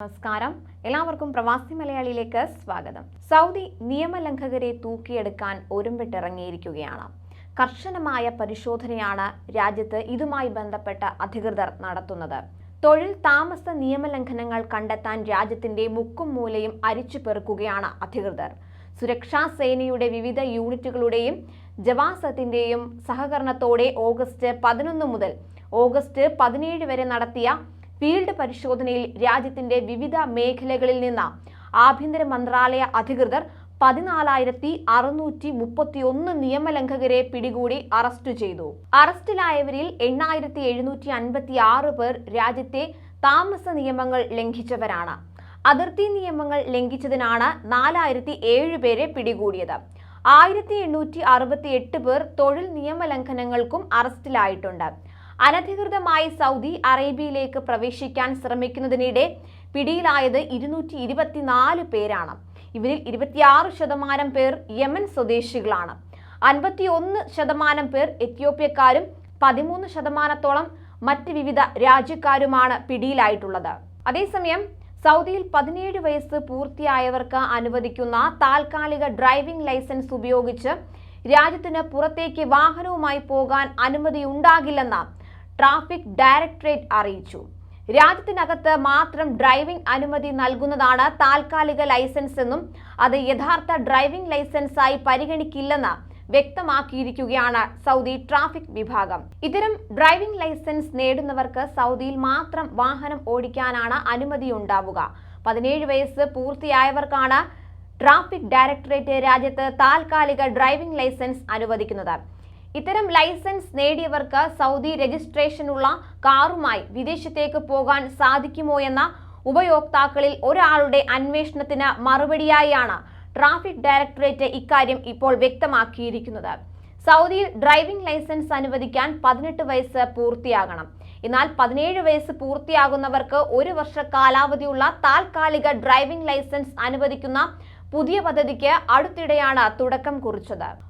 നമസ്കാരം. എല്ലാവർക്കും പ്രവാസി മലയാളിയിലേക്ക് സ്വാഗതം. സൗദി നിയമലംഘകരെ തൂക്കിയെടുക്കാൻ ഒരുമ്പിട്ടിറങ്ങിയിരിക്കുകയാണ്. കർശനമായ പരിശോധനയാണ് രാജ്യത്ത് ഇതുമായി ബന്ധപ്പെട്ട അധികൃതർ നടത്തുന്നത്. തൊഴിൽ താമസ നിയമലംഘനങ്ങൾ കണ്ടെത്താൻ രാജ്യത്തിന്റെ മുക്കും മൂലയും അരിച്ചു പെറുക്കുകയാണ് അധികൃതർ. സുരക്ഷാ സേനയുടെ വിവിധ യൂണിറ്റുകളുടെയും ജവാസത്തിന്റെയും സഹകരണത്തോടെ ഓഗസ്റ്റ് പതിനൊന്ന് മുതൽ ഓഗസ്റ്റ് പതിനേഴ് വരെ നടത്തിയ ഫീൽഡ് പരിശോധനയിൽ രാജ്യത്തിന്റെ വിവിധ മേഖലകളിൽ നിന്ന് ആഭ്യന്തര മന്ത്രാലയ അധികൃതർ പതിനാലായിരത്തി അറുന്നൂറ്റി മുപ്പത്തി ഒന്ന് നിയമലംഘകരെ പിടികൂടി അറസ്റ്റ് ചെയ്തു. അറസ്റ്റിലായവരിൽ എണ്ണായിരത്തി എഴുന്നൂറ്റി അൻപത്തി ആറ് പേർ രാജ്യത്തെ താമസ നിയമങ്ങൾ ലംഘിച്ചവരാണ്. അതിർത്തി നിയമങ്ങൾ ലംഘിച്ചതിനാണ് നാലായിരത്തി ഏഴ് പേരെ പിടികൂടിയത്. ആയിരത്തി എണ്ണൂറ്റി അറുപത്തി എട്ട് പേർ തൊഴിൽ നിയമലംഘനങ്ങൾക്കും അറസ്റ്റിലായിട്ടുണ്ട്. അനധികൃതമായി സൗദി അറേബ്യയിലേക്ക് പ്രവേശിക്കാൻ ശ്രമിക്കുന്നതിനിടെ പിടിയിലായത് ഇരുന്നൂറ്റി ഇരുപത്തിനാല് പേരാണ്. ഇവരിൽ ഇരുപത്തിയാറ് ശതമാനം പേർ യമൻ സ്വദേശികളാണ്. അൻപത്തിയൊന്ന് ശതമാനം പേർ എത്യോപ്യക്കാരും പതിമൂന്ന് ശതമാനത്തോളം മറ്റ് വിവിധ രാജ്യക്കാരുമാണ് പിടിയിലായിട്ടുള്ളത്. അതേസമയം സൗദിയിൽ പതിനേഴ് വയസ്സ് പൂർത്തിയായവർക്ക് അനുവദിക്കുന്ന താൽക്കാലിക ഡ്രൈവിംഗ് ലൈസൻസ് ഉപയോഗിച്ച് രാജ്യത്തിന് പുറത്തേക്ക് വാഹനവുമായി പോകാൻ അനുമതിയുണ്ടാകില്ലെന്ന് ട്രാഫിക് ഡയറക്ടറേറ്റ് അറിയിച്ചു. രാജ്യത്തിനകത്ത് മാത്രം ഡ്രൈവിംഗ് അനുമതി നൽകുന്നതാണ് താൽക്കാലിക ലൈസൻസ് എന്നും അത് യഥാർത്ഥ ഡ്രൈവിംഗ് ലൈസൻസായി പരിഗണിക്കില്ലെന്ന് വ്യക്തമാക്കിയിരിക്കുകയാണ് സൗദി ട്രാഫിക് വിഭാഗം. ഇത്തരം ഡ്രൈവിംഗ് ലൈസൻസ് നേടുന്നവർക്ക് സൗദിയിൽ മാത്രം വാഹനം ഓടിക്കാനാണ് അനുമതി ഉണ്ടാവുക പതിനേഴ് വയസ്സ് പൂർത്തിയായവർക്കാണ് ട്രാഫിക് ഡയറക്ടറേറ്റ് രാജ്യത്ത് താൽക്കാലിക ഡ്രൈവിംഗ് ലൈസൻസ് അനുവദിക്കുന്നത്. ഇത്തരം ലൈസൻസ് നേടിയവർക്ക് സൗദി രജിസ്ട്രേഷനുള്ള കാറുമായി വിദേശത്തേക്ക് പോകാൻ സാധിക്കുമോ എന്ന ഉപയോക്താക്കളിൽ ഒരാളുടെ അന്വേഷണത്തിന് മറുപടിയായാണ് ട്രാഫിക് ഡയറക്ടറേറ്റ് ഇക്കാര്യം ഇപ്പോൾ വ്യക്തമാക്കിയിരിക്കുന്നത്. സൗദിയിൽ ഡ്രൈവിംഗ് ലൈസൻസ് അനുവദിക്കാൻ പതിനെട്ട് വയസ്സ് പൂർത്തിയാകണം. എന്നാൽ പതിനേഴ് വയസ്സ് പൂർത്തിയാകുന്നവർക്ക് ഒരു വർഷ കാലാവധിയുള്ള താൽക്കാലിക ഡ്രൈവിംഗ് ലൈസൻസ് അനുവദിക്കുന്ന പുതിയ പദ്ധതിക്ക് അടുത്തിടെയാണ് തുടക്കം കുറിച്ചത്.